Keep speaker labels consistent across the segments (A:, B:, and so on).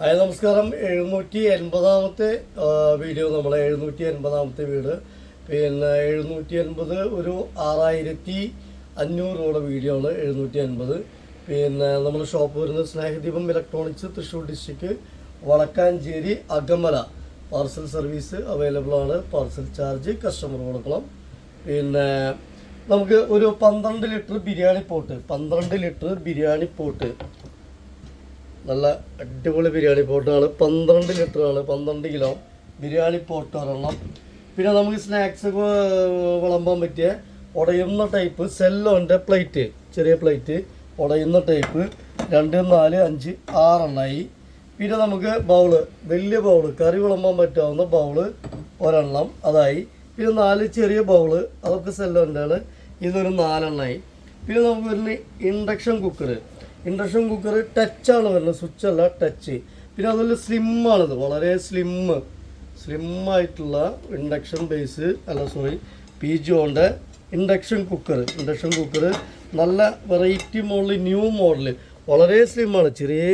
A: Hi നമസ്കാരം. എഴുന്നൂറ്റി എൺപതാമത്തെ video നമ്മളെ എഴുന്നൂറ്റി എൺപതാമത്തെ വീട്. പിന്നെ എഴുന്നൂറ്റി എൺപത് ഒരു ആറായിരത്തി അഞ്ഞൂറോടെ വീഡിയോ ആണ് എഴുന്നൂറ്റി എൺപത് പിന്നെ നമ്മൾ ഷോപ്പ് വരുന്നത് Snehadeepam electronics Thrissur district Valakkanchery Akamala. Parcel service available ആണ്. പാർസൽ ചാർജ് കസ്റ്റമർ കൊടുക്കണം. പിന്നെ നമുക്ക് ഒരു പന്ത്രണ്ട് ലിറ്റർ ബിരിയാണി പോട്ട് പന്ത്രണ്ട് ലിറ്റർ ബിരിയാണി പോട്ട്. നല്ല അടിപൊളി ബിരിയാണി പോട്ടാണ് പന്ത്രണ്ട് ലിറ്ററാണ് പന്ത്രണ്ട് കിലോ ബിരിയാണി പോട്ട് ഒരെണ്ണം. പിന്നെ നമുക്ക് സ്നാക്സ് വിളമ്പാൻ പറ്റിയ ഉടയുന്ന ടൈപ്പ് സെല്ലോന്റെ പ്ലേറ്റ് ചെറിയ പ്ലേറ്റ് ഉടയുന്ന ടൈപ്പ് രണ്ട് നാല് അഞ്ച് ആറെണ്ണമായി പിന്നെ നമുക്ക് ബൗൾ വലിയ ബൗൾ കറി വിളമ്പാൻ പറ്റാവുന്ന ബൗൾ ഒരെണ്ണം അതായി. പിന്നെ നാല് ചെറിയ ബൗൾ അതൊക്കെ സെല്ലോന്റെ ആണ് ഇതൊരു നാലെണ്ണമായി പിന്നെ നമുക്ക് വരുന്ന ഇൻഡക്ഷൻ കുക്കർ ഇൻഡക്ഷൻ കുക്കർ ടച്ചാണ് വരുന്നത്. സ്വിച്ച് അല്ല ടച്ച് പിന്നെ അതുപോലെ സ്ലിമ്മാണിത്. വളരെ സ്ലിം സ്ലിം ആയിട്ടുള്ള ഇൻഡക്ഷൻ ബേസ് അല്ല സോറി പി ജിയോന്റെ ഇൻഡക്ഷൻ കുക്കർ. ഇൻഡക്ഷൻ കുക്കർ നല്ല വെറൈറ്റി മോഡൽ ന്യൂ മോഡൽ വളരെ സ്ലിമ്മാണ് ചെറിയ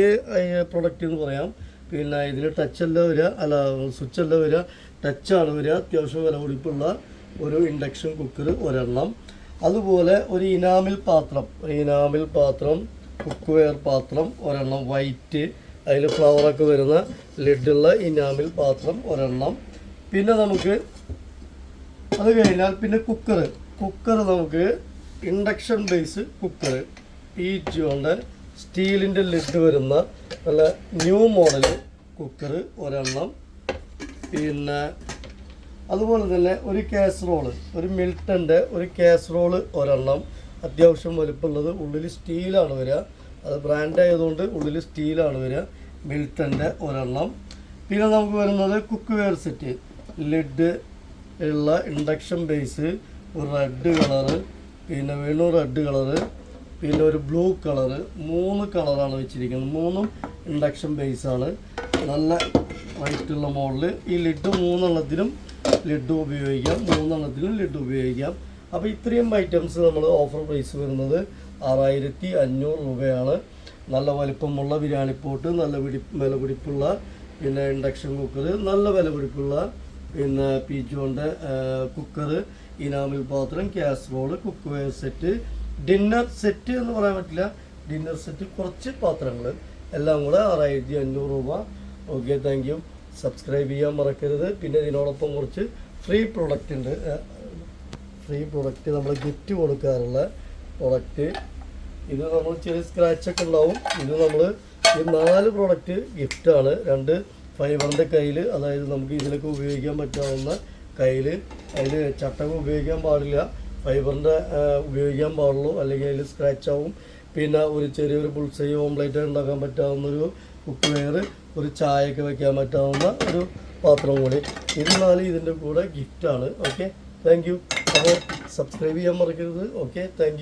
A: പ്രൊഡക്റ്റ് എന്ന് പറയാം. പിന്നെ ഇതിന് അല്ല വരിക അല്ല സ്വിച്ച് അല്ല വരിക ടച്ചാണ് വരിക അത്യാവശ്യം വില ഒരു ഇൻഡക്ഷൻ കുക്കർ ഒരെണ്ണം. അതുപോലെ ഒരു ഇനാമിൽ പാത്രം. ഒരു ഇനാമിൽ പാത്രം കുക്ക് വെയർ പാത്രം ഒരെണ്ണം വൈറ്റ് അതിൽ ഫ്ലവറൊക്കെ വരുന്ന ലിഡുള്ള ഇനാമിൽ പാത്രം ഒരെണ്ണം. പിന്നെ നമുക്ക് അത് കഴിഞ്ഞാൽ പിന്നെ കുക്കർ കുക്കർ നമുക്ക് ഇൻഡക്ഷൻ ബേസ് കുക്കർ ഈ ജിയോണ്ട് സ്റ്റീലിന്റെ ലിഡ് വരുന്ന നല്ല ന്യൂ മോഡൽ കുക്കർ ഒരെണ്ണം. പിന്നെ അതുപോലെ തന്നെ ഒരു കാസറോൾ ഒരു മിൽട്ടന്റെ ഒരു കാസറോൾ ഒരെണ്ണം. അത്യാവശ്യം വലുപ്പമുള്ളത് ഉള്ളിൽ സ്റ്റീലാണ് വരിക. അത് ബ്രാൻഡായതുകൊണ്ട് ഉള്ളിൽ സ്റ്റീലാണ് വരിക. മിൽട്ടന്റെ ഒരെണ്ണം. പിന്നെ നമുക്ക് വരുന്നത് കുക്ക് വെയർ സെറ്റ് ലെഡ് ഉള്ള ഇൻഡക്ഷൻ ബേസ് ഒരു റെഡ് കളറ് പിന്നെ വീണ്ടും റെഡ് കളറ് പിന്നെ ഒരു ബ്ലൂ കളറ് മൂന്ന് കളറാണ് വെച്ചിരിക്കുന്നത്. മൂന്നും ഇൻഡക്ഷൻ ബേസാണ് നല്ല റൈറ്റുള്ള മോഡൽ ഈ ലിഡ് മൂന്നെണ്ണത്തിനും ലിഡ് ഉപയോഗിക്കാം. മൂന്നെണ്ണത്തിനും ലിഡ് ഉപയോഗിക്കാം. അപ്പോൾ ഇത്രയും ഐറ്റംസ് നമ്മൾ ഓഫർ പ്രൈസ് വരുന്നത് ആറായിരത്തി അഞ്ഞൂറ് രൂപയാണ്. നല്ല വലിപ്പമുള്ള ബിരിയാണിപ്പോട്ട് നല്ല പിടി വില പിടിപ്പുള്ള പിന്നെ ഇൻഡക്ഷൻ കുക്കർ നല്ല വില പിടിപ്പുള്ള പിന്നെ പീജോന്റെ കുക്കർ ഇനാമിൽ പാത്രം casserole cookware set dinner set എന്ന് പറയാൻ പറ്റില്ല. ഡിന്നർ സെറ്റ് കുറച്ച് പാത്രങ്ങൾ എല്ലാം കൂടെ ആറായിരത്തി അഞ്ഞൂറ് രൂപ. ഓക്കെ താങ്ക് യു സബ്സ്ക്രൈബ് ചെയ്യാൻ മറക്കരുത്. പിന്നെ ഇതിനോടൊപ്പം കുറച്ച് ഫ്രീ പ്രൊഡക്റ്റ് ഉണ്ട്. ഫ്രീ പ്രൊഡക്റ്റ് നമ്മൾ ഗിഫ്റ്റ് കൊടുക്കാറുള്ള പ്രൊഡക്റ്റ് ഇത് നമ്മൾ ചെറിയ സ്ക്രാച്ചൊക്കെ ഉണ്ടാവും. ഇത് നമ്മൾ ഈ നാല് പ്രൊഡക്റ്റ് ഗിഫ്റ്റാണ് രണ്ട് ഫൈബറിന്റെ കയ്യിൽ അതായത് നമുക്ക് ഇതിലൊക്കെ ഉപയോഗിക്കാൻ പറ്റാവുന്ന കയ്യിൽ അതിൽ ചട്ടകം ഉപയോഗിക്കാൻ പാടില്ല. ഫൈബറിന്റെ ഉപയോഗിക്കാൻ പാടുള്ളൂ. അല്ലെങ്കിൽ അതിൽ സ്ക്രാച്ച് ആവും. പിന്നെ ഒരു ചെറിയൊരു പുൾസൈ ഓംലേറ്റ് ഉണ്ടാക്കാൻ പറ്റാവുന്നൊരു കുക്ക് വെയർ ഒരു ചായയൊക്കെ വയ്ക്കാൻ പറ്റാവുന്ന ഒരു പാത്രം കൂടി. ഇത് നാല് ഇതിന്റെ കൂടെ ഗിഫ്റ്റാണ് ഓക്കെ താങ്ക് അപ്പോൾ സബ്സ്ക്രൈബ് ചെയ്യാൻ മറക്കരുത്. Okay thank